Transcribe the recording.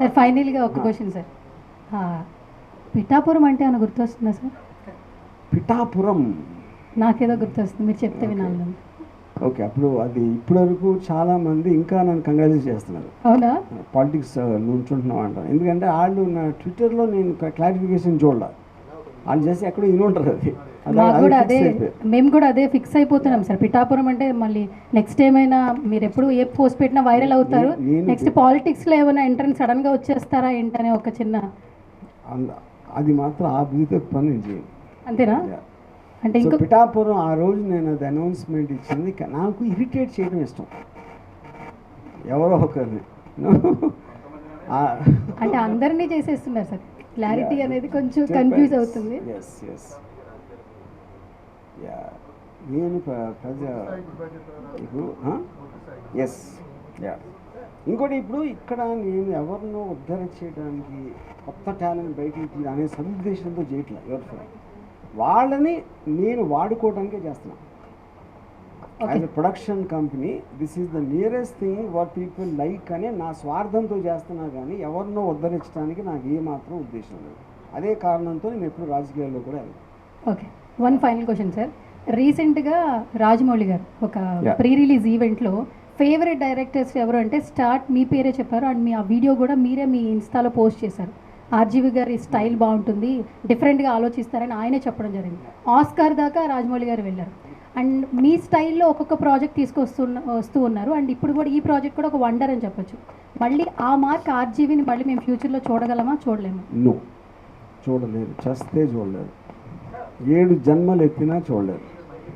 Sir ఫైనల్గా ఒక question sir ఆ, పిఠాపురం అంటే ఏమైనా గుర్తొస్తుందా సార్ పిఠాపురం. నాకేదో గుర్తొస్తుంది. మీరు చెప్తే వినాలి. ఓకే అప్పుడు అది ఇప్పటివరకు చాలా మంది ఇంకా నన్ను కంగ్రాచులేట్ చేస్తున్నారు. అవునా? పాలిటిక్స్ నుంచుంటున్నాం అంటారు. ఎందుకంటే వాళ్ళు నా ట్విట్టర్లో నేను క్లారిఫికేషన్ చూడాలి. వాళ్ళు చేసి ఎక్కడో ఇని ఉంటారు అది అది- మాకు కూడా అదే. మేము కూడా అదే ఫిక్స్ అయిపోతున్నాం సార్. పిఠాపురం అంటే మళ్ళీ నెక్స్ట్ ఏమైనా మీరు ఎప్పుడు ఏ పోస్ట్ పెట్టినా వైరల్ అవుతారు. నెక్స్ట్ పాలిటిక్స్లో ఏమైనా ఎంట్రన్స్ సడన్గా వచ్చేస్తారా ఏంటనే ఒక చిన్న అంద- మాత్రం ఆ బీతే పని అంతేనా. అంటే ఇంకో పిఠాపురం ఆ రోజు నేను అది అనౌన్స్మెంట్ ఇచ్చింది. నాకు ఇరిటేట్ చేయడం ఇష్టం. ఎవరో ఒకరిని. అంటే అందరినీ చేసేస్తున్నారు సార్. క్లారిటీ అనేది కొంచెం కన్ఫ్యూజ్ అవుతుంది. ఎస్ ఎస్ నేను ప్ర- ప్రజ ఇప్పుడు ఎస్ యా. ఇంకోటి ఇప్పుడు ఇక్కడ నేను ఎవరినో ఉద్ధరణ చేయడానికి కొత్త టాలెంట్ బయటికి అనే సదుద్దేశంతో చేయట్లేదు ఎవరి వాళ్ళని నేను వాడుకోవడానికే చేస్తున్నాను as a production company this is the nearest thing what people like అనే నా స్వార్థంతో చేస్తున్నా కానీ ఎవరినో ఉద్ధరించడానికి నాకు ఏ మాత్రం ఉద్దేశం లేదు. అదే కారణంతో నేను ఎప్పుడు రాజకీయాల్లో కూడా వెళ్ళను. Okay. One final question sir రీసెంట్గా రాజమౌళి గారు ఒక. ప్రీ రిలీజ్ ఈవెంట్లో ఫేవరెట్ డైరెక్టర్స్ ఎవరు అంటే స్టార్ట్ మీ పేరే చెప్పారు అండ్ మీ ఆ వీడియో కూడా మీరే మీ ఇన్స్టాలో పోస్ట్ చేశారు. ఆర్జీవి గారి స్టైల్ బాగుంటుంది డిఫరెంట్గా ఆలోచిస్తారని ఆయనే చెప్పడం జరిగింది. ఆస్కార్ దాకా రాజమౌళి గారు వెళ్ళారు. అండ్ మీ స్టైల్లో ఒక్కొక్క ప్రాజెక్ట్ తీసుకొస్తున్న వస్తూ ఉన్నారు. అండ్ ఇప్పుడు కూడా ఈ ప్రాజెక్ట్ కూడా ఒక వండర్ అని చెప్పొచ్చు. మళ్ళీ ఆ మార్క్ ఆర్జీవిని మళ్ళీ మేము ఫ్యూచర్లో చూడగలమా? చూడలేమా? చూడలేదు. చస్తే చూడలేదు. ఏడు జన్మలు ఎత్తినా చూడలేదు.